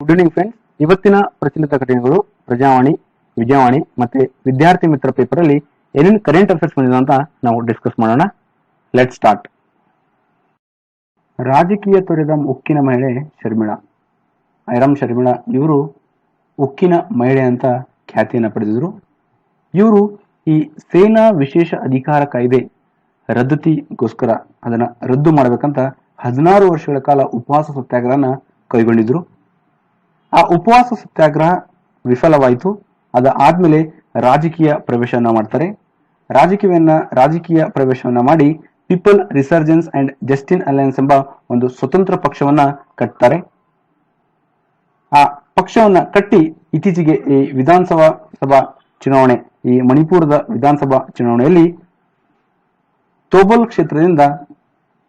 Good evening friends ಇವತ್ತಿನ ಪ್ರಚಲಿತ ಘಟನೆಗಳು ಪ್ರಜಾವಾಣಿ, ವಿಜಯವಾಣಿ ಮತ್ತೆ ವಿದ್ಯಾರ್ಥಿ ಮಿತ್ರ ಪೇಪರ್ ಅಲ್ಲಿ ಏನೇನು ಕರೆಂಟ್ ಅಫೇರ್ಸ್ ಬಂದಿದೆ ಅಂತ ನಾವು ಡಿಸ್ಕಸ್ ಮಾಡೋಣ. ಲೆಟ್ ಸ್ಟಾರ್ಟ್ ರಾಜಕೀಯ ತೊರೆದ ಉಕ್ಕಿನ ಮಹಿಳೆ ಶರ್ಮಿಳಾ. ಐರಾಮ್ ಶರ್ಮಿಳಾ ಇವರು ಉಕ್ಕಿನ ಮಹಿಳೆ ಅಂತ ಖ್ಯಾತಿಯನ್ನು ಪಡೆದಿದ್ರು. ಇವರು ಈ ಸೇನಾ ವಿಶೇಷ ಅಧಿಕಾರ ಕಾಯ್ದೆ ರದ್ದತಿಗೋಸ್ಕರ ಅದನ್ನ ರದ್ದು ಮಾಡಬೇಕಂತ ಹದಿನಾರು ವರ್ಷಗಳ ಕಾಲ ಉಪವಾಸ ಸತ್ಯಾಗ್ರಹನ ಕೈಗೊಂಡಿದ್ರು. ಆ ಉಪವಾಸ ಸತ್ಯಾಗ್ರಹ ವಿಫಲವಾಯಿತು. ಅದಾದ್ಮೇಲೆ ರಾಜಕೀಯ ಪ್ರವೇಶವನ್ನ ಮಾಡ್ತಾರೆ. ರಾಜಕೀಯವನ್ನ, ರಾಜಕೀಯ ಪ್ರವೇಶವನ್ನ ಮಾಡಿ people resurgence and justice alliance ಎಂಬ ಒಂದು ಸ್ವತಂತ್ರ ಪಕ್ಷವನ್ನ ಕಟ್ತಾರೆ. ಆ ಪಕ್ಷವನ್ನ ಕಟ್ಟಿ ಇತ್ತೀಚೆಗೆ ಈ ವಿಧಾನಸಭಾ ಸಭಾ ಚುನಾವಣೆ, ಈ ಮಣಿಪುರದ ವಿಧಾನಸಭಾ ಚುನಾವಣೆಯಲ್ಲಿ ತೋಬಲ್ ಕ್ಷೇತ್ರದಿಂದ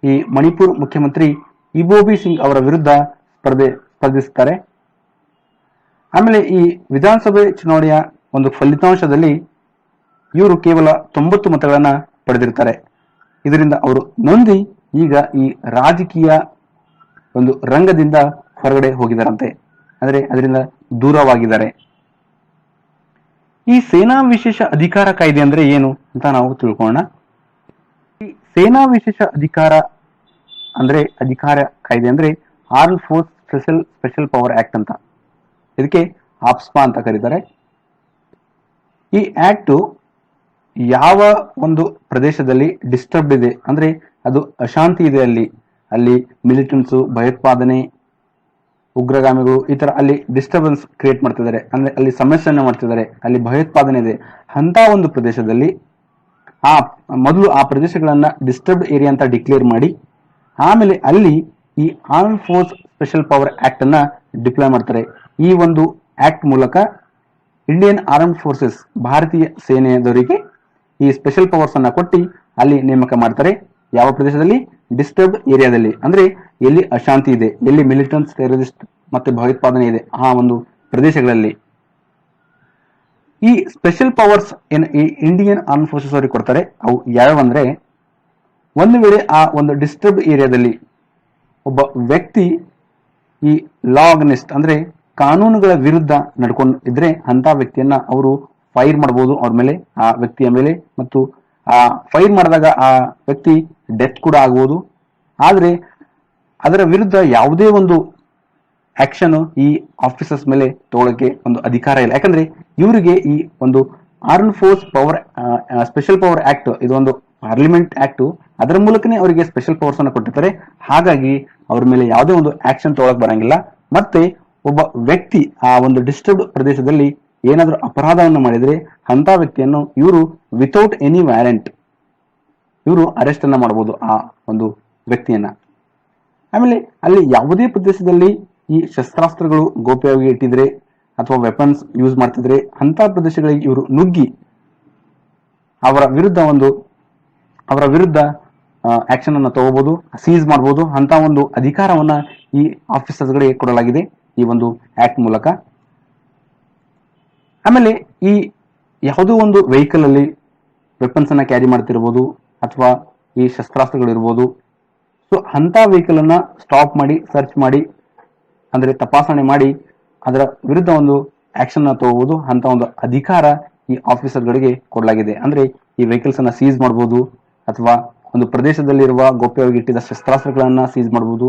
ಈ ಮಣಿಪುರ್ ಮುಖ್ಯಮಂತ್ರಿ ಇಬೋಬಿ ಸಿಂಗ್ ಅವರ ವಿರುದ್ಧ ಸ್ಪರ್ಧೆ ಸ್ಪರ್ಧಿಸುತ್ತಾರೆ ಆಮೇಲೆ ಈ ವಿಧಾನಸಭೆ ಚುನಾವಣೆಯ ಒಂದು ಫಲಿತಾಂಶದಲ್ಲಿ ಇವರು ಕೇವಲ ತೊಂಬತ್ತು ಮತಗಳನ್ನ ಪಡೆದಿರ್ತಾರೆ. ಇದರಿಂದ ಅವರು ನೊಂದಿ ಈಗ ಈ ರಾಜಕೀಯ ಒಂದು ರಂಗದಿಂದ ಹೊರಗಡೆ ಹೋಗಿದಾರಂತೆ ಅಂದ್ರೆ ಅದರಿಂದ ದೂರವಾಗಿದ್ದಾರೆ. ಈ ಸೇನಾ ವಿಶೇಷ ಅಧಿಕಾರ ಕಾಯ್ದೆ ಅಂದ್ರೆ ಏನು ಅಂತ ನಾವು ತಿಳ್ಕೊಳ್ಳೋಣ. ಈ ಸೇನಾ ವಿಶೇಷ ಅಧಿಕಾರ ಅಂದ್ರೆ ಅಧಿಕಾರ ಕಾಯ್ದೆ ಅಂದ್ರೆ arm force special special power act ಅಂತ. ಇದಕ್ಕೆ ಆಪ್ಸ್ಮಾ ಅಂತ ಕರೀತಾರೆ. ಈ ಆಕ್ಟು ಯಾವ ಒಂದು ಪ್ರದೇಶದಲ್ಲಿ ಡಿಸ್ಟರ್ಬ್ ಇದೆ, ಅಂದ್ರೆ ಅದು ಅಶಾಂತಿ ಇದೆ ಅಲ್ಲಿ ಅಲ್ಲಿ ಮಿಲಿಟೆಂಟ್ಸು ಭಯೋತ್ಪಾದನೆ, ಉಗ್ರಗಾಮಿಗಳು ಈ ಥರ ಅಲ್ಲಿ ಡಿಸ್ಟರ್ಬೆನ್ಸ್ ಕ್ರಿಯೇಟ್ ಮಾಡ್ತಿದ್ದಾರೆ. ಅಂದ್ರೆ ಅಲ್ಲಿ ಸಮಸ್ಯೆಯನ್ನು ಮಾಡ್ತಿದ್ದಾರೆ, ಅಲ್ಲಿ ಭಯೋತ್ಪಾದನೆ ಇದೆ. ಅಂತ ಒಂದು ಪ್ರದೇಶದಲ್ಲಿ ಆ ಮೊದಲು ಆ ಪ್ರದೇಶಗಳನ್ನ ಡಿಸ್ಟರ್ಬ್ಡ್ ಏರಿಯಾ ಅಂತ ಡಿಕ್ಲೇರ್ ಮಾಡಿ, ಆಮೇಲೆ ಅಲ್ಲಿ ಈ ಆರ್ಮ್ ಫೋರ್ಸ್ ಸ್ಪೆಷಲ್ ಪವರ್ ಆ್ಯಕ್ಟನ್ನು ಡಿಪ್ಲೈ ಮಾಡ್ತಾರೆ. ಈ ಒಂದು ಆಕ್ಟ್ ಮೂಲಕ ಇಂಡಿಯನ್ ಆರ್ಮ್ ಫೋರ್ಸಸ್ ಭಾರತೀಯ ಸೇನೆಯದವರಿಗೆ ಈ ಸ್ಪೆಷಲ್ ಪವರ್ಸ್ ಅನ್ನ ಕೊಟ್ಟು ಅಲ್ಲಿ ನೇಮಕ ಮಾಡ್ತಾರೆ. ಯಾವ ಪ್ರದೇಶದಲ್ಲಿ? ಡಿಸ್ಟರ್ಬ್ ಏರಿಯಾದಲ್ಲಿ ಅಂದ್ರೆ ಎಲ್ಲಿ ಅಶಾಂತಿ ಇದೆ, ಎಲ್ಲಿ ಮಿಲಿಟೆಂಟ್ಸ್ ಟೆರರಿಸ್ಟ್ ಮತ್ತೆ ಭಯೋತ್ಪಾದನೆ ಇದೆ ಆ ಒಂದು ಪ್ರದೇಶಗಳಲ್ಲಿ. ಈ ಸ್ಪೆಷಲ್ ಪವರ್ಸ್ ಏನು ಈ ಇಂಡಿಯನ್ ಆರ್ಮ್ ಫೋರ್ಸಸ್ ಅವರಿಗೆ ಕೊಡ್ತಾರೆ, ಅವು ಯಾವ್ಯಾವಂದ್ರೆ ಒಂದು ವೇಳೆ ಆ ಒಂದು ಡಿಸ್ಟರ್ಬ್ ಏರಿಯಾದಲ್ಲಿ ಒಬ್ಬ ವ್ಯಕ್ತಿ ಈ ಲಾ ಅಂದ್ರೆ ಕಾನೂನುಗಳ ವಿರುದ್ಧ ನಡ್ಕೊಂಡು ಇದ್ರೆ ಅಂತ ವ್ಯಕ್ತಿಯನ್ನ ಅವರು ಫೈರ್ ಮಾಡಬಹುದು ಅವ್ರ ಮೇಲೆ, ಆ ವ್ಯಕ್ತಿಯ ಮೇಲೆ ಮತ್ತು ಆ ಫೈರ್ ಮಾಡಿದಾಗ ಆ ವ್ಯಕ್ತಿ ಡೆತ್ ಕೂಡ ಆಗ್ಬೋದು. ಆದ್ರೆ ಅದರ ವಿರುದ್ಧ ಯಾವುದೇ ಒಂದು ಆಕ್ಷನ್ ಈ ಆಫೀಸರ್ಸ್ ಮೇಲೆ ತಗೊಳಕ್ಕೆ ಒಂದು ಅಧಿಕಾರ ಇಲ್ಲ. ಯಾಕಂದ್ರೆ ಇವರಿಗೆ ಈ ಒಂದು arm force power special power act ಇದೊಂದು ಪಾರ್ಲಿಮೆಂಟ್ ಆಕ್ಟ್ ಅದರ ಮೂಲಕನೇ ಅವರಿಗೆ ಸ್ಪೆಷಲ್ ಪವರ್ಸ್ ಅನ್ನು ಕೊಟ್ಟಿರ್ತಾರೆ. ಹಾಗಾಗಿ ಅವ್ರ ಮೇಲೆ ಯಾವುದೇ ಒಂದು ಆಕ್ಷನ್ ತಗೊಳಕ್ ಬರಂಗಿಲ್ಲ. ಮತ್ತೆ ಒಬ್ಬ ವ್ಯಕ್ತಿ ಆ ಒಂದು ಡಿಸ್ಟರ್ಬ್ಡ್ ಪ್ರದೇಶದಲ್ಲಿ ಏನಾದರೂ ಅಪರಾಧವನ್ನು ಮಾಡಿದರೆ ಅಂತ ವ್ಯಕ್ತಿಯನ್ನು ಇವರು ವಿತೌಟ್ ಎನಿ ವ್ಯಾರೆಂಟ್ ಇವರು ಅರೆಸ್ಟ್ ಅನ್ನ ಮಾಡಬಹುದು ಆ ಒಂದು ವ್ಯಕ್ತಿಯನ್ನ. ಆಮೇಲೆ ಅಲ್ಲಿ ಯಾವುದೇ ಪ್ರದೇಶದಲ್ಲಿ ಈ ಶಸ್ತ್ರಾಸ್ತ್ರಗಳು ಗೋಪ್ಯವಾಗಿ ಇಟ್ಟಿದ್ರೆ ಅಥವಾ ವೆಪನ್ಸ್ ಯೂಸ್ ಮಾಡ್ತಿದ್ರೆ ಅಂತ ಪ್ರದೇಶಗಳಿಗೆ ಇವರು ನುಗ್ಗಿ ಅವರ ವಿರುದ್ಧ ಒಂದು, ಅವರ ವಿರುದ್ಧ ಆಕ್ಷನ್ ಅನ್ನು ತಗೋಬಹುದು ಸೀಸ್ ಮಾಡಬಹುದು ಅಂತ ಒಂದು ಅಧಿಕಾರವನ್ನ ಈ ಆಫೀಸರ್ಸ್ಗಳಿಗೆ ಕೊಡಲಾಗಿದೆ. ಈ ಒಂದು ಆಕ್ಟ್ ಮೂಲಕ. ಆಮೇಲೆ ಈ ಯಾವುದೋ ಒಂದು ವೆಹಿಕಲ್ ಅಲ್ಲಿ ವೆಪನ್ಸ್ ಅನ್ನ ಕ್ಯಾರಿ ಮಾಡ್ತಿರ್ಬೋದು ಅಥವಾ ಈ ಶಸ್ತ್ರಾಸ್ತ್ರಗಳು ಇರ್ಬೋದು ಸೊ ಅಂತ ವೆಹಿಕಲ್ ಅನ್ನ ಸ್ಟಾಪ್ ಮಾಡಿ ಸರ್ಚ್ ಮಾಡಿ, ಅಂದ್ರೆ ತಪಾಸಣೆ ಮಾಡಿ, ಅದರ ವಿರುದ್ಧ ಒಂದು ಆಕ್ಷನ್ ಅನ್ನ ತಗೋಬಹುದು ಅಂತ ಒಂದು ಅಧಿಕಾರ ಈ ಆಫೀಸರ್ಗಳಿಗೆ ಕೊಡಲಾಗಿದೆ. ಅಂದ್ರೆ ಈ ವೆಹಿಕಲ್ಸ್ ಅನ್ನ ಸೀಸ್ ಮಾಡಬಹುದು ಅಥವಾ ಒಂದು ಪ್ರದೇಶದಲ್ಲಿರುವ ಗೋಪ್ಯವಾಗಿ ಇಟ್ಟಿದ್ದ ಶಸ್ತ್ರಾಸ್ತ್ರಗಳನ್ನ ಸೀಸ್ ಮಾಡಬಹುದು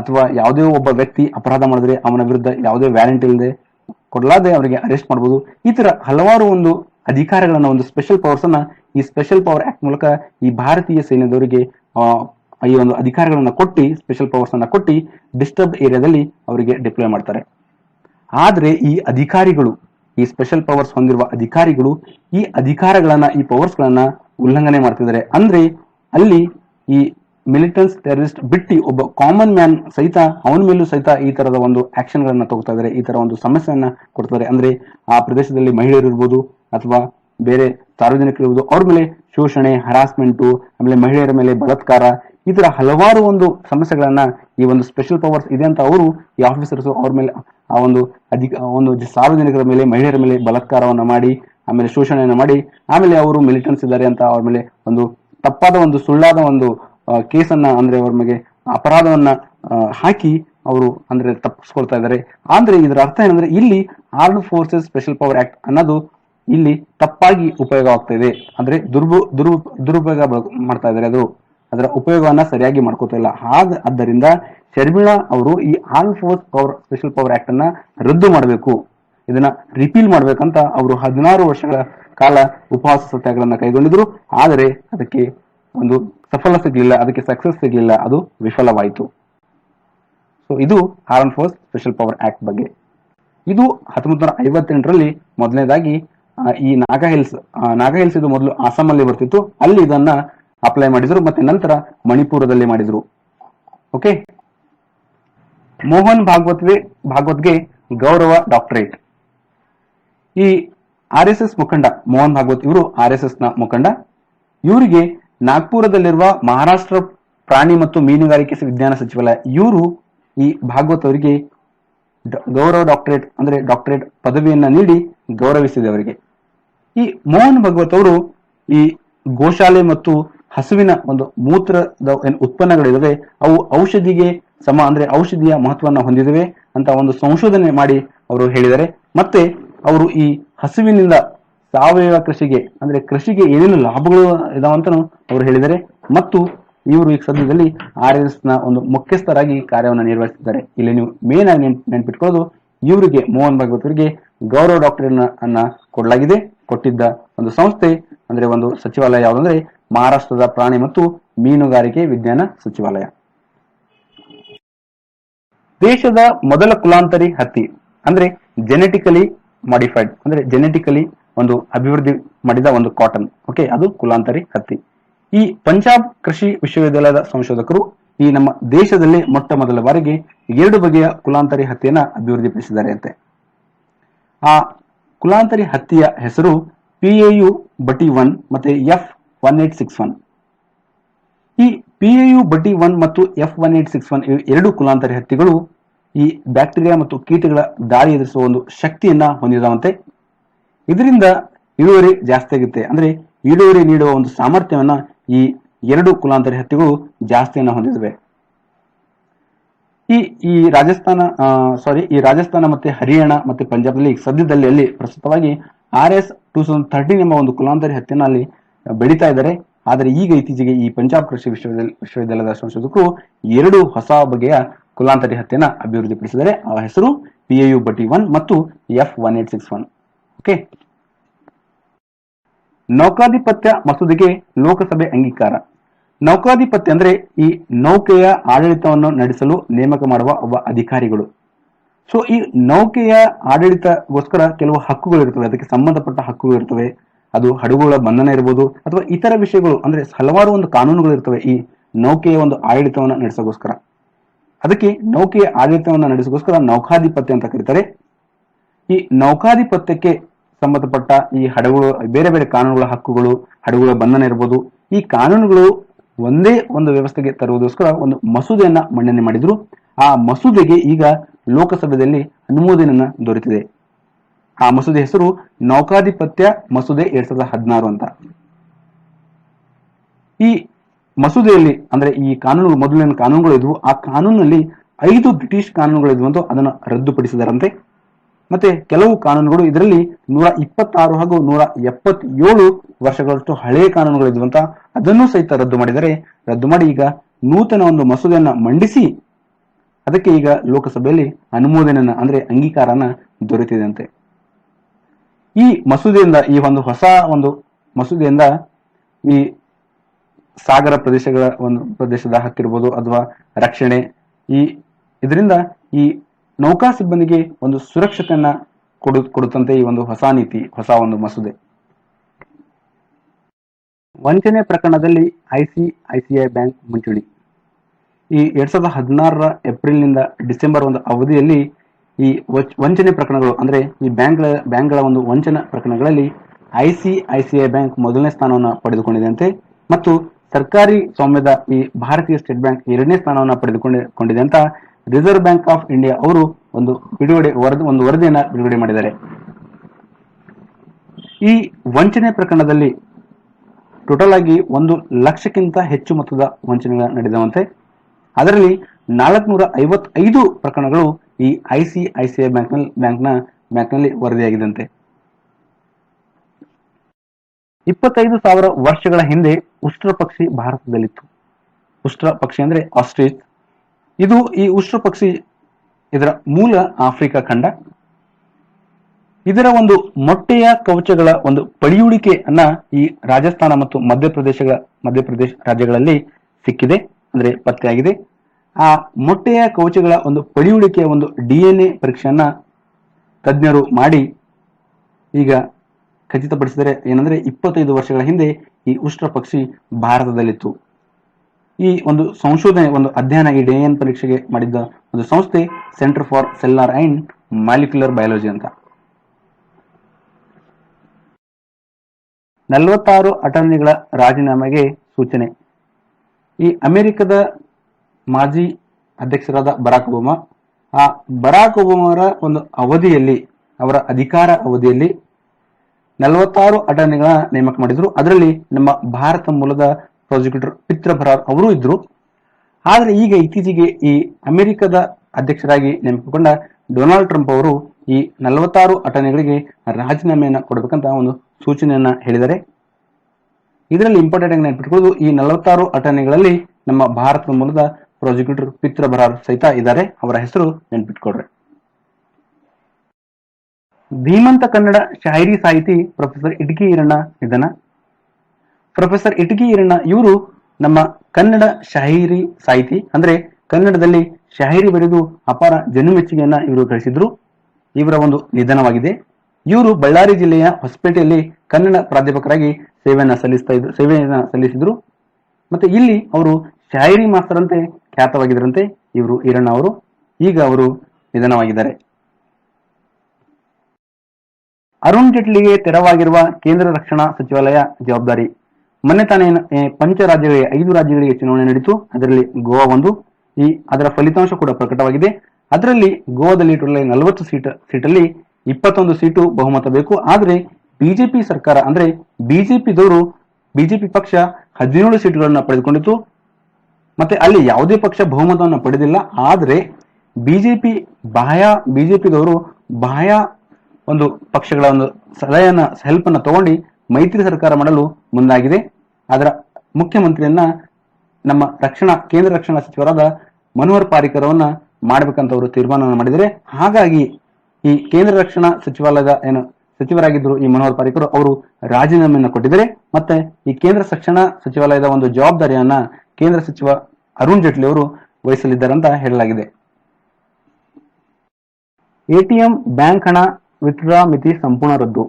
ಅಥವಾ ಯಾವುದೇ ಒಬ್ಬ ವ್ಯಕ್ತಿ ಅಪರಾಧ ಮಾಡಿದ್ರೆ ಅವನ ವಿರುದ್ಧ ಯಾವುದೇ ವ್ಯಾರೆಂಟ್ ಇಲ್ಲದೆ ಕೊಡಲಾದೆ ಅವರಿಗೆ ಅರೆಸ್ಟ್ ಮಾಡಬಹುದು ಈ ತರ ಹಲವಾರು ಒಂದು ಅಧಿಕಾರಗಳನ್ನ, ಒಂದು ಸ್ಪೆಷಲ್ ಪವರ್ಸ್ ಅನ್ನ ಈ ಸ್ಪೆಷಲ್ ಪವರ್ ಆಕ್ಟ್ ಮೂಲಕ ಈ ಭಾರತೀಯ ಸೈನ್ಯದವರಿಗೆ ಈ ಒಂದು ಅಧಿಕಾರಗಳನ್ನ ಕೊಟ್ಟಿ ಸ್ಪೆಷಲ್ ಪವರ್ಸ್ ಅನ್ನ ಕೊಟ್ಟಿ ಡಿಸ್ಟರ್ಬ್ ಏರಿಯಾದಲ್ಲಿ ಅವರಿಗೆ ಡಿಪ್ಲೋಯ್ ಮಾಡ್ತಾರೆ. ಆದ್ರೆ ಈ ಅಧಿಕಾರಿಗಳು, ಈ ಸ್ಪೆಷಲ್ ಪವರ್ಸ್ ಹೊಂದಿರುವ ಅಧಿಕಾರಿಗಳು ಈ ಅಧಿಕಾರಗಳನ್ನ, ಈ ಪವರ್ಸ್ ಗಳನ್ನ ಉಲ್ಲಂಘನೆ ಮಾಡ್ತಿದ್ದಾರೆ. ಅಂದ್ರೆ ಅಲ್ಲಿ ಈ ಮಿಲಿಟೆಂಟ್ಸ್ ಟೆರರಿಸ್ಟ್ ಬಿಟ್ಟು ಒಬ್ಬ ಕಾಮನ್ ಮ್ಯಾನ್ ಸಹಿತ, ಅವನ ಮೇಲೂ ಸಹಿತ ಈ ತರದ ಒಂದು ಆಕ್ಷನ್ ಗಳನ್ನ ತಗೋತಾ ಇದ್ದಾರೆ ಈ ತರ ಒಂದು ಸಮಸ್ಯೆಯನ್ನ ಕೊಡ್ತಾರೆ. ಅಂದ್ರೆ ಆ ಪ್ರದೇಶದಲ್ಲಿ ಮಹಿಳೆಯರು ಇರ್ಬೋದು ಅಥವಾ ಬೇರೆ ಸಾರ್ವಜನಿಕರು ಇರ್ಬೋದು, ಅವ್ರ ಮೇಲೆ ಶೋಷಣೆ, ಹರಾಸ್ಮೆಂಟು, ಆಮೇಲೆ ಮಹಿಳೆಯರ ಮೇಲೆ ಬಲತ್ಕಾರ, ಈ ತರ ಹಲವಾರು ಒಂದು ಸಮಸ್ಯೆಗಳನ್ನ ಈ ಒಂದು ಸ್ಪೆಷಲ್ ಪವರ್ಸ್ ಇದೆ ಅಂತ ಅವರು ಈ ಆಫೀಸರ್ಸ್ ಅವ್ರ ಮೇಲೆ ಆ ಒಂದು ಅಧಿಕ ಒಂದು ಸಾರ್ವಜನಿಕರ ಮೇಲೆ, ಮಹಿಳೆಯರ ಮೇಲೆ ಬಲಾತ್ಕಾರವನ್ನ ಮಾಡಿ, ಆಮೇಲೆ ಶೋಷಣೆಯನ್ನು ಮಾಡಿ, ಆಮೇಲೆ ಅವರು ಮಿಲಿಟೆನ್ಸ್ ಇದ್ದಾರೆ ಅಂತ ಅವ್ರ ಮೇಲೆ ಒಂದು ತಪ್ಪಾದ ಒಂದು ಸುಳ್ಳಾದ ಒಂದು ಕೇಸನ್ನ ಅಂದ್ರೆ ಅವ್ರ ಮೇಲೆ ಅಪರಾಧವನ್ನ ಹಾಕಿ ಅವರು ಅಂದ್ರೆ ತಪ್ಪಿಸ್ಕೊಳ್ತಾ ಇದ್ದಾರೆ. ಅಂದ್ರೆ ಇದರ ಅರ್ಥ ಏನಂದ್ರೆ ಇಲ್ಲಿ armed forces special power act ಅನ್ನೋದು ಇಲ್ಲಿ ತಪ್ಪಾಗಿ ಉಪಯೋಗ ಆಗ್ತಾ ಇದೆ. ಅಂದ್ರೆ ದುರ್ಬ ದುರ್ ದುರುಪಯೋಗ ಮಾಡ್ತಾ ಇದ್ದಾರೆ ಅದು. ಅದರ ಉಪಯೋಗವನ್ನ ಸರಿಯಾಗಿ ಮಾಡ್ಕೋತಾ ಇಲ್ಲ. ಹಾಗ ಆದ್ದರಿಂದ ಶರ್ಮಿಳಾ ಅವರು ಈ arm force power special power act ಅನ್ನ ರದ್ದು ಮಾಡಬೇಕು. ಇದನ್ನ ರಿಪೀಲ್ ಮಾಡ್ಬೇಕಂತ ಅವರು ಹದಿನಾರು ವರ್ಷಗಳ ಕಾಲ ಉಪವಾಸ ಸತ್ಯಾಗ್ರಹ ಕೈಗೊಂಡಿದ್ರು. ಆದರೆ ಅದಕ್ಕೆ ಒಂದು ಸಫಲ ಸಿಗಲಿಲ್ಲ, ಅದಕ್ಕೆ ಸಕ್ಸಸ್ ಸಿಗಲಿಲ್ಲ, ಅದು ವಿಫಲವಾಯಿತು. ಸೊ ಇದು armed force special power act ಬಗ್ಗೆ. ಇದು ಹತ್ತೊಂಬತ್ತು ನೂರ ಐವತ್ತೆಂಟರಲ್ಲಿ ಮೊದಲನೇದಾಗಿ ಈ ನಾಗಾ ಹಿಲ್ಸ್ ನಾಗಾ ಹಿಲ್ಸ್ ಇದು ಮೊದಲು ಅಸ್ಸಾಮಲ್ಲಿ ಬರ್ತಿತ್ತು. ಅಲ್ಲಿ ಇದನ್ನ ಅಪ್ಲೈ ಮಾಡಿದ್ರು, ಮತ್ತೆ ನಂತರ ಮಣಿಪುರದಲ್ಲಿ ಮಾಡಿದ್ರು. ಓಕೆ ಮೋಹನ್ ಭಾಗವತ್ಗೆ ಭಾಗವತ್ಗೆ ಗೌರವ ಡಾಕ್ಟರೇಟ್ ಈ ಆರ್ ಎಸ್ ಎಸ್ ಮುಖಂಡ, ಮೋಹನ್ ಭಾಗವತ್ ಇವರು ಆರ್ ಎಸ್ ಎಸ್ನ ಮುಖಂಡ. ಇವರಿಗೆ ನಾಗ್ಪುರದಲ್ಲಿರುವ ಮಹಾರಾಷ್ಟ್ರ ಪ್ರಾಣಿ ಮತ್ತು ಮೀನುಗಾರಿಕೆ ವಿಜ್ಞಾನ ಸಚಿವಾಲಯ, ಇವರು ಈ ಭಾಗವತ್ ಅವರಿಗೆ ಗೌರವ ಡಾಕ್ಟರೇಟ್, ಅಂದ್ರೆ ಡಾಕ್ಟರೇಟ್ ಪದವಿಯನ್ನ ನೀಡಿ ಗೌರವಿಸಿದೆ ಅವರಿಗೆ. ಈ ಮೋಹನ್ ಭಗವತ್ ಅವರು ಈ ಗೋಶಾಲೆ ಮತ್ತು ಹಸುವಿನ ಒಂದು ಮೂತ್ರದ ಉತ್ಪನ್ನಗಳಿದವೆ ಅವು ಔಷಧಿಗೆ ಸಮ, ಅಂದ್ರೆ ಔಷಧಿಯ ಮಹತ್ವವನ್ನು ಹೊಂದಿದವೆ ಅಂತ ಒಂದು ಸಂಶೋಧನೆ ಮಾಡಿ ಅವರು ಹೇಳಿದ್ದಾರೆ. ಮತ್ತೆ ಅವರು ಈ ಹಸುವಿನಿಂದ ಸಾವಯವ ಕೃಷಿಗೆ, ಅಂದ್ರೆ ಕೃಷಿಗೆ ಏನೇನು ಲಾಭಗಳು ಇದಾವಂತನೂ ಅವರು ಹೇಳಿದರೆ ಮತ್ತು ಇವರು ಈಗ ಸದ್ಯದಲ್ಲಿ ಆರ್ ಎಸ್ನ ಒಂದು ಮುಖ್ಯಸ್ಥರಾಗಿ ಕಾರ್ಯವನ್ನು ನಿರ್ವಹಿಸಿದ್ದಾರೆ ಇಲ್ಲಿ ನೀವು ಮೇನ್ ಆಗಿ ನೆನ್ಪ್- ನೆನ್ಪಿಟ್ಕೊಳ್ಳೋದು ಇವರಿಗೆ, ಮೋಹನ್ ಭಾಗವತ್ ಅವರಿಗೆ ಗೌರವ ಡಾಕ್ಟರ್ ಅನ್ನ ಕೊಡಲಾಗಿದೆ. ಕೊಟ್ಟಿದ್ದ ಒಂದು ಸಂಸ್ಥೆ, ಅಂದ್ರೆ ಒಂದು ಸಚಿವಾಲಯ ಯಾವುದಂದ್ರೆ ಮಹಾರಾಷ್ಟ್ರದ ಪ್ರಾಣಿ ಮತ್ತು ಮೀನುಗಾರಿಕೆ ವಿಜ್ಞಾನ ಸಚಿವಾಲಯ. ದೇಶದ ಮೊದಲ ಕುಲಾಂತರಿ ಹತ್ತಿ, ಅಂದ್ರೆ ಜೆನೆಟಿಕಲಿ ಮಾಡಿಫೈಡ್ ಅಂದ್ರೆ ಜೆನೆಟಿಕಲಿ ಒಂದು ಅಭಿವೃದ್ಧಿ ಮಾಡಿದ ಒಂದು ಕಾಟನ್ ಓಕೆ ಅದು ಕುಲಾಂತರಿ ಹತ್ತಿ. ಈ ಪಂಜಾಬ್ ಕೃಷಿ ವಿಶ್ವವಿದ್ಯಾಲಯದ ಸಂಶೋಧಕರು ಈ ನಮ್ಮ ದೇಶದಲ್ಲಿ ಮೊಟ್ಟ ಮೊದಲ ಬಾರಿಗೆ ಎರಡು ಬಗೆಯ ಕುಲಾಂತರಿ ಹತ್ತಿಯನ್ನ ಅಭಿವೃದ್ಧಿಪಡಿಸಿದ್ದಾರೆ ಅಂತೆ. ಆ ಕುಲಾಂತರಿ ಹತ್ತಿಯ ಹೆಸರು ಪಿ ಯು ಬಟಿ ಒನ್ ಮತ್ತೆ F one eight six one ಈ ಪಿ ಯು ಬಟಿ ಒನ್ ಮತ್ತು F one eight six one ಎರಡು ಕುಲಾಂತರಿ ಹತ್ತಿಗಳು ಈ ಬ್ಯಾಕ್ಟೀರಿಯಾ ಮತ್ತು ಕೀಟಗಳ ದಾಳಿ ಎದುರಿಸುವ ಒಂದು ಶಕ್ತಿಯನ್ನ ಹೊಂದಿದವಂತೆ ಇದರಿಂದ ಇಳುವರಿ ಜಾಸ್ತಿ ಆಗುತ್ತೆ. ಅಂದ್ರೆ ಇಳುವರಿ ನೀಡುವ ಒಂದು ಸಾಮರ್ಥ್ಯವನ್ನ ಈ ಎರಡು ಕುಲಾಂತರಿ ಹತ್ತಿಗಳು ಜಾಸ್ತಿಯನ್ನು ಹೊಂದಿದವೆ. ಈ ಈ ರಾಜಸ್ಥಾನ ಸಾರಿ ಈ ರಾಜಸ್ಥಾನ ಮತ್ತೆ ಹರಿಯಾಣ ಮತ್ತೆ ಪಂಜಾಬ್ನಲ್ಲಿ ಸದ್ಯದಲ್ಲಿ ಅಲ್ಲಿ ಪ್ರಸ್ತುತವಾಗಿ R S two thousand thirteen ಎಂಬ ಒಂದು ಕುಲಾಂತರಿ ಹತ್ತಿನ ಅಲ್ಲಿ ಬೆಳೀತಾ ಇದ್ದಾರೆ. ಆದರೆ ಈಗ ಇತ್ತೀಚೆಗೆ ಈ ಪಂಜಾಬ್ ಕೃಷಿ ವಿಶ್ವವಿದ್ಯಾಲಯ ವಿಶ್ವವಿದ್ಯಾಲಯದ ಸಂಶೋಧಕರು ಎರಡು ಹೊಸ ಬಗೆಯ ಕುಲಾಂತರಿ ಹತ್ತಿಯನ್ನ ಅಭಿವೃದ್ಧಿಪಡಿಸಿದರೆ ಆ ಹೆಸರು ಪಿ ಯು ಬಟಿ ಒನ್ ಮತ್ತು F one eight six one okay ನೌಕಾಧಿಪತ್ಯ ಮಸೂದೆಗೆ ಲೋಕಸಭೆ ಅಂಗೀಕಾರ. ನೌಕಾಧಿಪತ್ಯ ಅಂದ್ರೆ ಈ ನೌಕೆಯ ಆಡಳಿತವನ್ನು ನಡೆಸಲು ನೇಮಕ ಮಾಡುವ ಒಬ್ಬ ಅಧಿಕಾರಿಗಳು. ಸೊ ಈ ನೌಕೆಯ ಆಡಳಿತಗೋಸ್ಕರ ಕೆಲವು ಹಕ್ಕುಗಳು ಇರ್ತವೆ. ಅದಕ್ಕೆ ಸಂಬಂಧಪಟ್ಟ ಹಕ್ಕುಗಳು ಇರ್ತವೆ. ಅದು ಹಡಗುಗಳ ಬಂಧನ ಇರ್ಬೋದು ಅಥವಾ ಇತರ ವಿಷಯಗಳು. ಅಂದ್ರೆ ಹಲವಾರು ಒಂದು ಕಾನೂನುಗಳು ಇರ್ತವೆ ಈ ನೌಕೆಯ ಒಂದು ಆಡಳಿತವನ್ನು ನಡೆಸೋಗೋಸ್ಕರ. ಅದಕ್ಕೆ ನೌಕೆಯ ಆಡಳಿತವನ್ನು ನಡೆಸೋಗೋಸ್ಕರ ನೌಕಾಧಿಪತ್ಯ ಅಂತ ಕರೀತಾರೆ. ಈ ನೌಕಾಧಿಪತ್ಯಕ್ಕೆ ಸಂಬಂಧಪಟ್ಟ ಈ ಹಡಗುಗಳು ಬೇರೆ ಬೇರೆ ಕಾನೂನುಗಳ ಹಕ್ಕುಗಳು, ಹಡಗುಗಳ ಬಂಧನ ಇರ್ಬೋದು, ಈ ಕಾನೂನುಗಳು ಒಂದೇ ಒಂದು ವ್ಯವಸ್ಥೆಗೆ ತರುವುದೋಸ್ಕರ ಒಂದು ಮಸೂದೆಯನ್ನ ಮಂಡನೆ ಮಾಡಿದ್ರು. ಆ ಮಸೂದೆಗೆ ಈಗ ಲೋಕಸಭೆಯಲ್ಲಿ ಅನುಮೋದನೆಯನ್ನ ದೊರೆತಿದೆ. ಆ ಮಸೂದೆ ಹೆಸರು ನೌಕಾಧಿಪತ್ಯ ಮಸೂದೆ ಎರಡ್ ಸಾವಿರದ ಹದಿನಾರು ಅಂತ. ಈ ಮಸೂದೆಯಲ್ಲಿ, ಅಂದ್ರೆ ಈ ಕಾನೂನು ಮೊದಲಿನ ಕಾನೂನುಗಳು ಇದ್ವು. ಆ ಕಾನೂನಲ್ಲಿ ಐದು ಬ್ರಿಟಿಷ್ ಕಾನೂನುಗಳು ಅಂತ ಅದನ್ನು ರದ್ದುಪಡಿಸಿದಾರಂತೆ. ಮತ್ತೆ ಕೆಲವು ಕಾನೂನುಗಳು ಇದರಲ್ಲಿ ನೂರ ಇಪ್ಪತ್ತಾರು ಹಾಗೂ ನೂರ ಎಪ್ಪತ್ತೇಳು ವರ್ಷಗಳಷ್ಟು ಹಳೆಯ ಕಾನೂನುಗಳು ಇದ್ವಂತ ಅದನ್ನು ಸಹಿತ ರದ್ದು ಮಾಡಿದರೆ, ರದ್ದು ಮಾಡಿ ಈಗ ನೂತನ ಒಂದು ಮಸೂದೆಯನ್ನ ಮಂಡಿಸಿ ಅದಕ್ಕೆ ಈಗ ಲೋಕಸಭೆಯಲ್ಲಿ ಅನುಮೋದನೆಯನ್ನ ಅಂದ್ರೆ ಅಂಗೀಕಾರನ ದೊರೆತಿದೆ ಈ ಮಸೂದೆಯಿಂದ ಈ ಒಂದು ಹೊಸ ಒಂದು ಮಸೂದೆಯಿಂದ ಈ ಸಾಗರ ಪ್ರದೇಶಗಳ ಒಂದು ಪ್ರದೇಶದ ಹಕ್ಕಿರ್ಬೋದು ಅಥವಾ ರಕ್ಷಣೆ ಈ ಇದರಿಂದ ಈ ನೌಕಾ ಸಿಬ್ಬಂದಿಗೆ ಒಂದು ಸುರಕ್ಷತೆಯನ್ನ ಕೊಡು, ಕೊಡುತ್ತಂತೆ ಈ ಒಂದು ಹೊಸ ನೀತಿ, ಹೊಸ ಒಂದು ಮಸೂದೆ. ವಂಚನೆ ಪ್ರಕರಣದಲ್ಲಿ ಐಸಿಐಸಿಐ ಬ್ಯಾಂಕ್ ಮುಂಚೂಣಿ. ಈ ಎರಡ್ ಸಾವಿರದ ಹದಿನಾರರ ಏಪ್ರಿಲ್ನಿಂದ ಡಿಸೆಂಬರ್ ಒಂದು ಅವಧಿಯಲ್ಲಿ ಈ ವಚ್- ವಂಚನೆ ಪ್ರಕರಣಗಳು, ಅಂದ್ರೆ ಈ ಬ್ಯಾಂಕ್ಗಳ ಬ್ಯಾಂಕ್ಗಳ ಒಂದು ವಂಚನೆ ಪ್ರಕರಣಗಳಲ್ಲಿ ಐಸಿಐಸಿಐ ಬ್ಯಾಂಕ್ ಮೊದಲನೇ ಸ್ಥಾನವನ್ನು ಪಡೆದುಕೊಂಡಿದೆ ಮತ್ತು ಸರ್ಕಾರಿ ಸ್ವಾಮ್ಯದ ಈ ಭಾರತೀಯ ಸ್ಟೇಟ್ ಬ್ಯಾಂಕ್ ಎರಡನೇ ಸ್ಥಾನವನ್ನು ಪಡೆದುಕೊಂಡಿದೆ ಅಂತ ರಿಸರ್ವ್ ಬ್ಯಾಂಕ್ ಆಫ್ ಇಂಡಿಯಾ ಅವರು ಒಂದು ಬಿಡುಗಡೆ ಒಂದು ವರದಿಯನ್ನು ಬಿಡುಗಡೆ ಮಾಡಿದ್ದಾರೆ. ಈ ವಂಚನೆ ಪ್ರಕರಣದಲ್ಲಿ ಟೋಟಲ್ ಆಗಿ ಒಂದು ಲಕ್ಷಕ್ಕಿಂತ ಹೆಚ್ಚು ಮೊತ್ತದ ವಂಚನೆಗಳು ನಡೆದವಂತೆ ಅದರಲ್ಲಿ ನಾಲ್ಕುನೂರ ಐವತ್ತೈದು ಪ್ರಕರಣಗಳು ಈ ಐಸಿಐಸಿಐ ಬ್ಯಾಂಕ್ನಲ್ಲಿ ಬ್ಯಾಂಕ್ನ ಬ್ಯಾಂಕ್ನಲ್ಲಿ ವರದಿಯಾಗಿದಂತೆ ಇಪ್ಪತ್ತೈದು ಸಾವಿರ ವರ್ಷಗಳ ಹಿಂದೆ ಉಷ್ಟ್ರ ಪಕ್ಷಿ ಭಾರತದಲ್ಲಿತ್ತು. ಉಷ್ಟ್ರ ಪಕ್ಷಿ ಅಂದ್ರೆ ಆಸ್ಟ್ರಿಚ್ ಇದು ಈ ಉಷ್ಟ್ರ ಪಕ್ಷಿ ಇದರ ಮೂಲ ಆಫ್ರಿಕಾ ಖಂಡ. ಇದರ ಒಂದು ಮೊಟ್ಟೆಯ ಕವಚಗಳ ಒಂದು ಪಳಿಯುಳಿಕೆಯನ್ನ ಈ ರಾಜಸ್ಥಾನ ಮತ್ತು ಮಧ್ಯಪ್ರದೇಶಗಳ, ಮಧ್ಯಪ್ರದೇಶ ರಾಜ್ಯಗಳಲ್ಲಿ ಸಿಕ್ಕಿದೆ, ಅಂದ್ರೆ ಪತ್ತೆಯಾಗಿದೆ ಆ ಮೊಟ್ಟೆಯ ಕವಚಗಳ ಒಂದು ಪಳಿಯುಳಿಕೆಯ ಒಂದು ಡಿ ಎನ್ ಪರೀಕ್ಷೆಯನ್ನ ತಜ್ಞರು ಮಾಡಿ ಈಗ ಖಚಿತಪಡಿಸಿದರೆ ಏನಂದ್ರೆ ಇಪ್ಪತ್ತೈದು ವರ್ಷಗಳ ಹಿಂದೆ ಈ ಉಷ್ಟ್ರ ಪಕ್ಷಿ ಭಾರತದಲ್ಲಿತ್ತು. ಈ ಒಂದು ಸಂಶೋಧನೆ, ಒಂದು ಅಧ್ಯಯನ ಈ ಡಿಎನ್ ಪರೀಕ್ಷೆಗೆ ಮಾಡಿದ್ದ ಒಂದು ಸಂಸ್ಥೆ centre for cellular and molecular biology ಅಂತ. ನಲವತ್ತಾರು ಅಟಾರ್ನಿಗಳ ರಾಜೀನಾಮೆಗೆ ಸೂಚನೆ. ಈ ಅಮೆರಿಕದ ಮಾಜಿ ಅಧ್ಯಕ್ಷರಾದ ಬರಾಕ್ ಒಬಾಮಾ, ಆ ಬರಾಕ್ ಒಬಾಮರ ಒಂದು ಅವಧಿಯಲ್ಲಿ, ಅವರ ಅಧಿಕಾರ ಅವಧಿಯಲ್ಲಿ ನಲವತ್ತಾರು ಅಟಾರ್ನಿಗಳ ನೇಮಕ ಮಾಡಿದ್ರು. ಅದರಲ್ಲಿ ನಮ್ಮ ಭಾರತ ಮೂಲದ ಪ್ರಾಸಿಕ್ಯೂಟರ್ ಪಿತ್ರ ಬರಾರ್ ಅವರು ಇದ್ರು. ಆದರೆ ಈಗ ಇತ್ತೀಚೆಗೆ ಈ ಅಮೆರಿಕದ ಅಧ್ಯಕ್ಷರಾಗಿ ನೇಮಕಗೊಂಡ ಡೊನಾಲ್ಡ್ ಟ್ರಂಪ್ ಅವರು ಈ ನಲವತ್ತಾರು ಅಟನೆಗಳಿಗೆ ರಾಜೀನಾಮೆಯನ್ನು ಕೊಡಬೇಕಂತ ಒಂದು ಸೂಚನೆಯನ್ನ ಹೇಳಿದರೆ ಇದರಲ್ಲಿ ಇಂಪಾರ್ಟೆಂಟ್ ಆಗಿ ನೆನಪಿಟ್ಕೊಳ್ಳೋದು, ಈ ನಲವತ್ತಾರು ಅಟನೆಗಳಲ್ಲಿ ನಮ್ಮ ಭಾರತದ ಮೂಲದ ಪ್ರಾಸಿಕ್ಯೂಟರ್ ಪಿತ್ರ ಬರಾರ್ ಸಹಿತ ಇದ್ದಾರೆ. ಅವರ ಹೆಸರು ನೆನ್ಪಿಟ್ಕೊಡ್ರಿ ಧೀಮಂತ ಕನ್ನಡ ಶಾಯಿರಿ ಸಾಹಿತಿ ಪ್ರೊಫೆಸರ್ ಇಟಕಿ ಈರಣ್ಣ ನಿಧನ. ಪ್ರೊಫೆಸರ್ ಇಟಗಿ ಈರಣ್ಣ ಇವರು ನಮ್ಮ ಕನ್ನಡ ಶಾಹಿರಿ ಸಾಹಿತಿ. ಅಂದ್ರೆ ಕನ್ನಡದಲ್ಲಿ ಶಾಹಿರಿ ಬರೆದು ಅಪಾರ ಜನಮೆಚ್ಚುಗೆಯನ್ನ ಇವರು ಗಳಿಸಿದ್ರು. ಇವರ ಒಂದು ನಿಧನವಾಗಿದೆ. ಇವರು ಬಳ್ಳಾರಿ ಜಿಲ್ಲೆಯ ಹೊಸಪೇಟೆಯಲ್ಲಿ ಕನ್ನಡ ಪ್ರಾಧ್ಯಾಪಕರಾಗಿ ಸೇವೆಯನ್ನ ಸಲ್ಲಿಸ್ತಾ ಇದ್ರು, ಸೇವೆಯನ್ನ ಸಲ್ಲಿಸಿದ್ರು. ಮತ್ತೆ ಇಲ್ಲಿ ಅವರು ಶಾಯರಿ ಮಾಸ್ತರ್ ಅಂತೆ ಇವರು ಈರಣ್ಣ ಅವರು. ಈಗ ಅವರು ನಿಧನವಾಗಿದ್ದಾರೆ. ಅರುಣ್ ಜೇಟ್ಲಿಗೆ ತೆರವಾಗಿರುವ ಕೇಂದ್ರ ರಕ್ಷಣಾ ಸಚಿವಾಲಯ ಜವಾಬ್ದಾರಿ. ಮೊನ್ನೆ ತಾನೇ ಪಂಚ ರಾಜ್ಯಗಳಿಗೆ, ಐದು ರಾಜ್ಯಗಳಿಗೆ ಚುನಾವಣೆ ನಡೀತು. ಅದರಲ್ಲಿ ಗೋವಾ ಒಂದು. ಈ, ಅದರ ಫಲಿತಾಂಶ ಕೂಡ ಪ್ರಕಟವಾಗಿದೆ. ಅದರಲ್ಲಿ ಗೋವಾದಲ್ಲಿ ಟೋಟಲ್ ನಲವತ್ತು ಸೀಟ್, ಸೀಟಲ್ಲಿ ಇಪ್ಪತ್ತೊಂದು ಸೀಟು ಬಹುಮತ ಬೇಕು. ಆದರೆ ಬಿಜೆಪಿ ಸರ್ಕಾರ, ಅಂದ್ರೆ ಬಿಜೆಪಿದವರು, ಬಿಜೆಪಿ ಪಕ್ಷ ಹದಿನೇಳು ಸೀಟುಗಳನ್ನ ಪಡೆದುಕೊಂಡಿತ್ತು. ಮತ್ತೆ ಅಲ್ಲಿ ಯಾವುದೇ ಪಕ್ಷ ಬಹುಮತವನ್ನು ಪಡೆದಿಲ್ಲ. ಆದರೆ ಬಿಜೆಪಿ ಬಾಹ್ಯ, ಬಿಜೆಪಿದವರು ಬಾಹ್ಯ ಒಂದು ಪಕ್ಷಗಳ ಒಂದು ಸಲಹೆಯನ್ನ ಹೆಲ್ಪ್ ಅನ್ನ ತಗೊಂಡು ಮೈತ್ರಿ ಸರ್ಕಾರ ಮಾಡಲು ಮುಂದಾಗಿದೆ. ಅದರ ಮುಖ್ಯಮಂತ್ರಿಯನ್ನ ನಮ್ಮ ರಕ್ಷಣಾ, ಕೇಂದ್ರ ರಕ್ಷಣಾ ಸಚಿವರಾದ ಮನೋಹರ್ ಪಾರಿಕರ್ ಅವನ್ನ ಮಾಡ್ಬೇಕಂತ ಅವರು ತೀರ್ಮಾನ ಮಾಡಿದರೆ, ಹಾಗಾಗಿ ಈ ಕೇಂದ್ರ ರಕ್ಷಣಾ ಸಚಿವಾಲಯದ ಏನು ಸಚಿವರಾಗಿದ್ದರು ಈ ಮನೋಹರ್ ಪಾರಿಕರ್ ಅವರು ರಾಜೀನಾಮೆಯನ್ನು ಕೊಟ್ಟಿದ್ದಾರೆ. ಮತ್ತೆ ಈ ಕೇಂದ್ರ ರಕ್ಷಣಾ ಸಚಿವಾಲಯದ ಒಂದು ಜವಾಬ್ದಾರಿಯನ್ನ ಕೇಂದ್ರ ಸಚಿವ ಅರುಣ್ ಜೇಟ್ಲಿ ಅವರು ವಹಿಸಲಿದ್ದಾರೆ ಅಂತ ಹೇಳಲಾಗಿದೆ. ಎಟಿಎಂ ಬ್ಯಾಂಕ್ ಹಣ ವಿತ್ಡ್ರಾ ಮಿತಿ ಸಂಪೂರ್ಣ ರದ್ದು.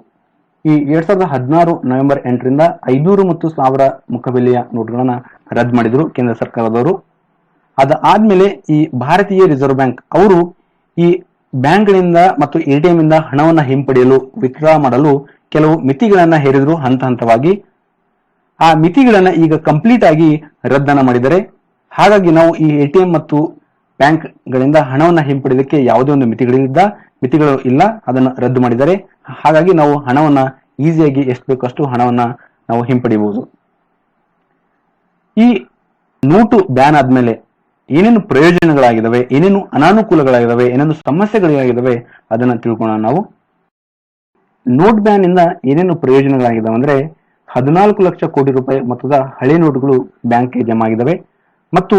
ಈ ಎರಡ್ ಸಾವಿರದ ಹದಿನಾರು ನವೆಂಬರ್ ಎಂಟರಿಂದ ಐನೂರು ಮತ್ತು ಸಾವಿರ ಮುಖಬೆಲೆಯ ನೋಟ್ಗಳನ್ನ ರದ್ದು ಮಾಡಿದ್ರು ಕೇಂದ್ರ ಸರ್ಕಾರದವರು. ಅದಾದ್ಮೇಲೆ ಈ ಭಾರತೀಯ ರಿಸರ್ವ್ ಬ್ಯಾಂಕ್ ಅವರು ಈ ಬ್ಯಾಂಕ್ಗಳಿಂದ ಮತ್ತು ಎಟಿಎಂ ಇಂದ ಹಣವನ್ನು ಹಿಂಪಡೆಯಲು ವಿತ್ಡ್ರಾ ಮಾಡಲು ಕೆಲವು ಮಿತಿಗಳನ್ನ ಹೇರಿದ್ರು ಹಂತ ಹಂತವಾಗಿ. ಆ ಮಿತಿಗಳನ್ನ ಈಗ ಕಂಪ್ಲೀಟ್ ಆಗಿ ರದ್ದನ ಮಾಡಿದ್ದಾರೆ. ಹಾಗಾಗಿ ನಾವು ಈ ಎಟಿಎಂ ಮತ್ತು ಬ್ಯಾಂಕ್ ಗಳಿಂದ ಹಣವನ್ನ ಹಿಂಪಡೆಯೋದಕ್ಕೆ ಯಾವುದೇ ಒಂದು ಮಿತಿಗಳಿದ್ದ ಮಿತಿಗಳು ಇಲ್ಲ, ಅದನ್ನು ರದ್ದು ಮಾಡಿದ್ದಾರೆ ಹಾಗಾಗಿ ನಾವು ಹಣವನ್ನ ಈಸಿಯಾಗಿ ಎಷ್ಟು ಬೇಕಷ್ಟು ಹಣವನ್ನ ನಾವು ಹಿಂಪಡಿಬಹುದು ಈ ನೋಟು ಬ್ಯಾನ್ ಆದ್ಮೇಲೆ ಏನೇನು ಪ್ರಯೋಜನಗಳಾಗಿದ್ದಾವೆ ಏನೇನು ಅನಾನುಕೂಲಗಳಾಗಿದ್ದಾವೆ ಏನೇನು ಸಮಸ್ಯೆಗಳಾಗಿದ್ದಾವೆ ಅದನ್ನ ತಿಳ್ಕೊಳ್ಳೋಣ ನಾವು. ನೋಟ್ ಬ್ಯಾನ್ ಇಂದ ಏನೇನು ಪ್ರಯೋಜನಗಳಾಗಿದ್ದಾವೆ ಅಂದ್ರೆ, ಹದಿನಾಲ್ಕು ಲಕ್ಷ ಕೋಟಿ ರೂಪಾಯಿ ಮೊತ್ತದ ಹಳೆ ನೋಟುಗಳು ಬ್ಯಾಂಕ್ಗೆ ಜಮಾ ಆಗಿದ್ದಾವೆ ಮತ್ತು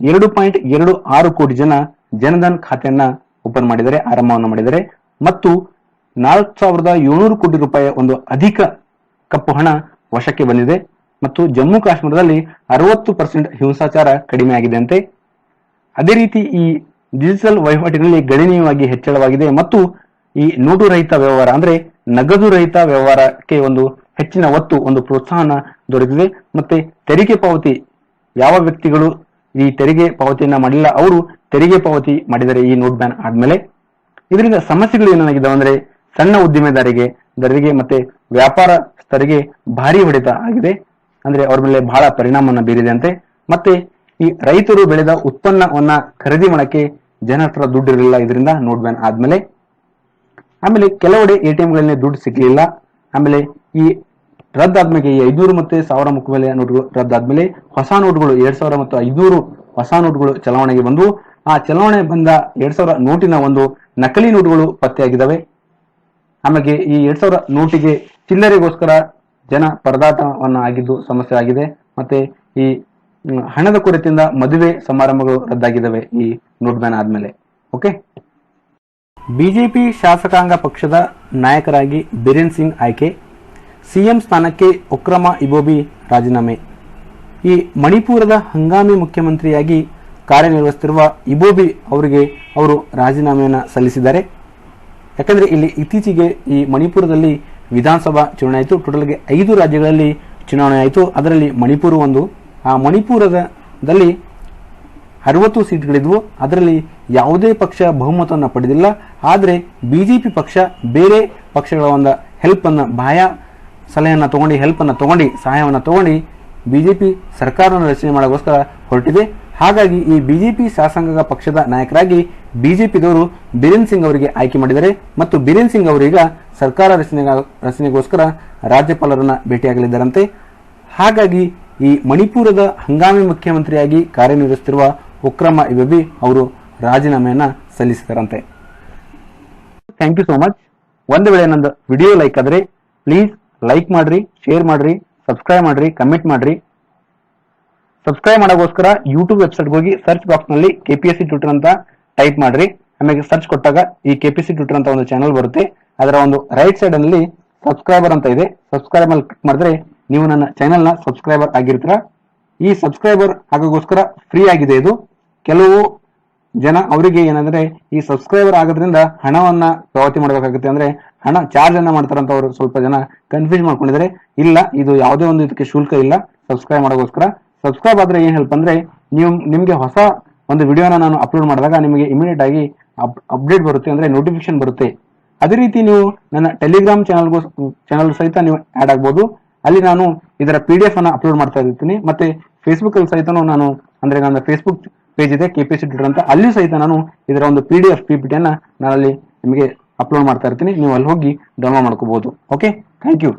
ಎರಡು ಪಾಯಿಂಟ್ ಎರಡು ಆರು ಕೋಟಿ ಜನ ಜನಧನ್ ಖಾತೆಯನ್ನ ಓಪನ್ ಮಾಡಿದರೆ, ಆರಂಭವನ್ನು ಮಾಡಿದರೆ, ಮತ್ತು ನಾಲ್ಕು ಸಾವಿರದ ಏಳ್ನೂರು ಕೋಟಿ ರೂಪಾಯಿ ಒಂದು ಅಧಿಕ ಕಪ್ಪು ಹಣ ವಶಕ್ಕೆ ಬಂದಿದೆ. ಮತ್ತು ಜಮ್ಮು ಕಾಶ್ಮೀರದಲ್ಲಿ ಅರವತ್ತು ಪರ್ಸೆಂಟ್ ಹಿಂಸಾಚಾರ ಕಡಿಮೆ ಆಗಿದೆ ಅಂತೆ. ಅದೇ ರೀತಿ ಈ ಡಿಜಿಟಲ್ ವಹಿವಾಟಿನಲ್ಲಿ ಗಣನೀಯವಾಗಿ ಹೆಚ್ಚಳವಾಗಿದೆ. ಮತ್ತು ಈ ನೋಟು ರಹಿತ ವ್ಯವಹಾರ ಅಂದ್ರೆ ನಗದು ರಹಿತ ವ್ಯವಹಾರಕ್ಕೆ ಒಂದು ಹೆಚ್ಚಿನ ಒತ್ತು, ಒಂದು ಪ್ರೋತ್ಸಾಹನ ದೊರೆತಿದೆ. ಮತ್ತೆ ತೆರಿಗೆ ಪಾವತಿ, ಯಾವ ವ್ಯಕ್ತಿಗಳು ಈ ತೆರಿಗೆ ಪಾವತಿಯನ್ನ ಮಾಡಿಲ್ಲ, ಅವರು ತೆರಿಗೆ ಪಾವತಿ ಮಾಡಿದರೆ ಈ ನೋಟ್ ಬ್ಯಾನ್ ಆದ್ಮೇಲೆ ಇದರಿಂದ ಸಮಸ್ಯೆಗಳು ಏನಾಗಿದ್ದಾವೆ ಅಂದ್ರೆ ಸಣ್ಣ ಉದ್ದಿಮೆದಾರಿಗೆ, ದರಿಗೆ ಮತ್ತೆ ವ್ಯಾಪಾರಸ್ಥರಿಗೆ ಭಾರಿ ಹೊಡೆತ ಆಗಿದೆ. ಅಂದ್ರೆ ಅವ್ರ ಮೇಲೆ ಬಹಳ ಪರಿಣಾಮವನ್ನು ಬೀರಿದೆ ಅಂತೆ. ಮತ್ತೆ ಈ ರೈತರು ಬೆಳೆದ ಉತ್ಪನ್ನವನ್ನ ಖರೀದಿ ಮಾಡಕ್ಕೆ ಜನ ಹತ್ರ ದುಡ್ಡು ಇರಲಿಲ್ಲ ಇದರಿಂದ ನೋಟ್ ಬ್ಯಾನ್ ಆದ್ಮೇಲೆ. ಆಮೇಲೆ ಕೆಲವೆಡೆ ಎಟಿಎಂ ಗಳಲ್ಲಿ ದುಡ್ಡು ಸಿಗ್ಲಿಲ್ಲ. ಆಮೇಲೆ ಈ ರದ್ದಾದ್ಮೇಲೆ ಈ ಐನೂರು ಮತ್ತೆ ಸಾವಿರ ಮುಖಬೆಲೆ ನೋಟ್ಗಳು ರದ್ದಾದ್ಮೇಲೆ ಹೊಸ ನೋಟುಗಳು ಎರಡ್ ಸಾವಿರ ಮತ್ತು ಐನೂರು ಹೊಸ ನೋಟುಗಳು ಚಲಾವಣೆಗೆ ಬಂದು ಆ ಚಲಾವಣೆ ಬಂದ ಎರಡ್ ಸಾವಿರ ನೋಟಿನ ಒಂದು ನಕಲಿ ನೋಟುಗಳು ಪತ್ತೆಯಾಗಿದ್ದಾವೆ. ಆಮೇಲೆ ಈ ಎರಡ್ ಸಾವಿರ ನೋಟಿಗೆ ಚಿಲ್ಲರೆಗೋಸ್ಕರ ಜನ ಪರದಾಟವನ್ನ ಆಗಿದ್ದು ಸಮಸ್ಯೆ ಆಗಿದೆ. ಮತ್ತೆ ಈ ಹಣದ ಕೊರತೆಯಿಂದ ಮದುವೆ ಸಮಾರಂಭಗಳು ರದ್ದಾಗಿದ್ದಾವೆ ಈ ನೋಟ್ ಬ್ಯಾನ್ ಆದ್ಮೇಲೆ. ಓಕೆ? ಬಿಜೆಪಿ ಶಾಸಕಾಂಗ ಪಕ್ಷದ ನಾಯಕರಾಗಿ ಬಿರೇನ್ ಸಿಂಗ್ ಆಯ್ಕೆ. ಸಿಎಂ ಸ್ಥಾನಕ್ಕೆ ಉಕ್ರಮ ಇಬೋಬಿ ರಾಜೀನಾಮೆ. ಈ ಮಣಿಪುರದ ಹಂಗಾಮಿ ಮುಖ್ಯಮಂತ್ರಿಯಾಗಿ ಕಾರ್ಯನಿರ್ವಹಿಸುತ್ತಿರುವ ಇಬೋಬಿ ಅವರಿಗೆ ಅವರು ರಾಜೀನಾಮೆಯನ್ನು ಸಲ್ಲಿಸಿದ್ದಾರೆ. ಯಾಕಂದರೆ ಇಲ್ಲಿ ಇತ್ತೀಚೆಗೆ ಈ ಮಣಿಪುರದಲ್ಲಿ ವಿಧಾನಸಭಾ ಚುನಾವಣೆ ಆಯಿತು. ಟೋಟಲ್ಗೆ ಐದು ರಾಜ್ಯಗಳಲ್ಲಿ ಚುನಾವಣೆ ಆಯಿತು. ಅದರಲ್ಲಿ ಮಣಿಪುರ ಒಂದು. ಆ ಮಣಿಪುರದಲ್ಲಿ ಅರವತ್ತು ಸೀಟ್ಗಳಿದ್ವು. ಅದರಲ್ಲಿ ಯಾವುದೇ ಪಕ್ಷ ಬಹುಮತವನ್ನು ಪಡೆದಿಲ್ಲ. ಆದರೆ ಬಿ ಜೆ ಪಿ ಪಕ್ಷ ಬೇರೆ ಪಕ್ಷಗಳ ಒಂದು ಹೆಲ್ಪನ್ನು ಬಾಹ್ಯ ಸಲಹೆಯನ್ನು ತೊಗೊಂಡು ಹೆಲ್ಪನ್ನು ತೊಗೊಂಡು, ಸಹಾಯವನ್ನು ತಗೊಂಡು ಪಿ ಸರ್ಕಾರವನ್ನು ರಚನೆ ಮಾಡೋಕ್ಕೋಸ್ಕರ ಹೊರಟಿದೆ. ಹಾಗಾಗಿ ಈ ಬಿಜೆಪಿ ಶಾಸಕಾಂಗ ಪಕ್ಷದ ನಾಯಕರಾಗಿ ಬಿಜೆಪಿದವರು ಬಿರೇನ್ ಸಿಂಗ್ ಅವರಿಗೆ ಆಯ್ಕೆ ಮಾಡಿದರೆ ಮತ್ತು ಬಿರೇನ್ ಸಿಂಗ್ ಅವರೀಗ ಸರ್ಕಾರ ರಚನೆ ರಚನೆಗೋಸ್ಕರ ರಾಜ್ಯಪಾಲರನ್ನ ಭೇಟಿಯಾಗಲಿದ್ದಾರಂತೆ. ಹಾಗಾಗಿ ಈ ಮಣಿಪುರದ ಹಂಗಾಮಿ ಮುಖ್ಯಮಂತ್ರಿಯಾಗಿ ಕಾರ್ಯನಿರ್ವಹಿಸುತ್ತಿರುವ ಉಕ್ರಮ ಇಬಬಿ ಅವರು ರಾಜೀನಾಮೆಯನ್ನ ಸಲ್ಲಿಸಿದರಂತೆ ಥ್ಯಾಂಕ್ ಯು ಸೋ ಮಚ್ ಒಂದು ವೇಳೆ ನಂದು ವಿಡಿಯೋ ಲೈಕ್ ಆದರೆ ಪ್ಲೀಸ್ ಲೈಕ್ ಮಾಡ್ರಿ ಶೇರ್ ಮಾಡ್ರಿ ಸಬ್ಸ್ಕ್ರೈಬ್ ಮಾಡ್ರಿ ಕಮೆಂಟ್ ಮಾಡ್ರಿ. ಸಬ್ಸ್ಕ್ರೈಬ್ ಮಾಡೋಕ್ಕೋಸ್ಕರ ಯೂಟ್ಯೂಬ್ ವೆಬ್ಸೈಟ್ ಹೋಗಿ ಸರ್ಚ್ ಬಾಕ್ಸ್ನಲ್ಲಿ ಕೆಪಿಎಸ್ಸಿ ಟ್ಯೂಟರ್ ಅಂತ ಟೈಪ್ ಮಾಡ್ರಿ. ಆಮೇಲೆ ಸರ್ಚ್ ಕೊಟ್ಟಾಗ ಈ ಕೆಪಿಎಸ್ಸಿ ಟ್ಯೂಟರ್ ಅಂತ ಒಂದು ಚಾನಲ್ ಬರುತ್ತೆ. ಅದರ ಒಂದು ರೈಟ್ ಸೈಡ್ ಅಲ್ಲಿ ಸಬ್ಸ್ಕ್ರೈಬರ್ ಅಂತ ಇದೆ. ಸಬ್ಸ್ಕ್ರೈಬ್ ಕ್ಲಿಕ್ ಮಾಡಿದ್ರೆ ನೀವು ನನ್ನ ಚಾನೆಲ್ನ ಸಬ್ಸ್ಕ್ರೈಬರ್ ಆಗಿರ್ತೀರ. ಈ ಸಬ್ಸ್ಕ್ರೈಬರ್ ಆಗೋಗೋಸ್ಕರ ಫ್ರೀ ಆಗಿದೆ ಇದು. ಕೆಲವು ಜನ ಅವರಿಗೆ ಏನಂದ್ರೆ ಈ ಸಬ್ಸ್ಕ್ರೈಬರ್ ಆಗೋದ್ರಿಂದ ಹಣವನ್ನ ಪಾವತಿ ಮಾಡಬೇಕಾಗುತ್ತೆ ಅಂದ್ರೆ ಹಣ ಚಾರ್ಜ್ ಅನ್ನ ಮಾಡ್ತಾರಂತ ಅವರು ಸ್ವಲ್ಪ ಜನ ಕನ್ಫ್ಯೂಸ್ ಮಾಡ್ಕೊಂಡಿದ್ದಾರೆ. ಇಲ್ಲ, ಇದು ಯಾವುದೇ ಒಂದು ಇದಕ್ಕೆ ಶುಲ್ಕ ಇಲ್ಲ. ಸಬ್ಸ್ಕ್ರೈಬ್ ಮಾಡೋಗೋಸ್ಕರ ಸಬ್ಸ್ಕ್ರೈಬ್ ಆದ್ರೆ ಏನು ಹೆಲ್ಪ್ ಅಂದರೆ ನೀವು ನಿಮಗೆ ಹೊಸ ಒಂದು ವಿಡಿಯೋನ ನಾನು ಅಪ್ಲೋಡ್ ಮಾಡಿದಾಗ ನಿಮಗೆ ಇಮಿಡಿಯೇಟ್ ಆಗಿ ಅಪ್ಡೇಟ್ ಬರುತ್ತೆ ಅಂದ್ರೆ ನೋಟಿಫಿಕೇಶನ್ ಬರುತ್ತೆ. ಅದೇ ರೀತಿ ನೀವು ನನ್ನ ಟೆಲಿಗ್ರಾಮ್ ಚಾನಲ್ಗೂ ಚಾನಲ್ ಸಹಿತ ನೀವು ಆಡ್ ಆಗ್ಬೋದು. ಅಲ್ಲಿ ನಾನು ಇದರ ಪಿ ಡಿ ಎಫ್ ಅನ್ನ ಅಪ್ಲೋಡ್ ಮಾಡ್ತಾ ಇರ್ತೀನಿ. ಮತ್ತೆ ಫೇಸ್ಬುಕ್ ಅಲ್ಲಿ ಸಹಿತನೂ ನಾನು ಅಂದ್ರೆ ನನ್ನ ಫೇಸ್ಬುಕ್ ಪೇಜ್ ಇದೆ ಕೆ ಪಿ ಸಿ ಅಂತ. ಅಲ್ಲಿ ಸಹಿತ ನಾನು ಇದರ ಒಂದು P D F P P ಟಿಯನ್ನು ನಾನು ಅಲ್ಲಿ ನಿಮಗೆ ಅಪ್ಲೋಡ್ ಮಾಡ್ತಾ ಇರ್ತೀನಿ. ನೀವು ಅಲ್ಲಿ ಹೋಗಿ ಡೌನ್ಲೋಡ್ ಮಾಡ್ಕೋಬಹುದು ಓಕೆ ಥ್ಯಾಂಕ್ ಯು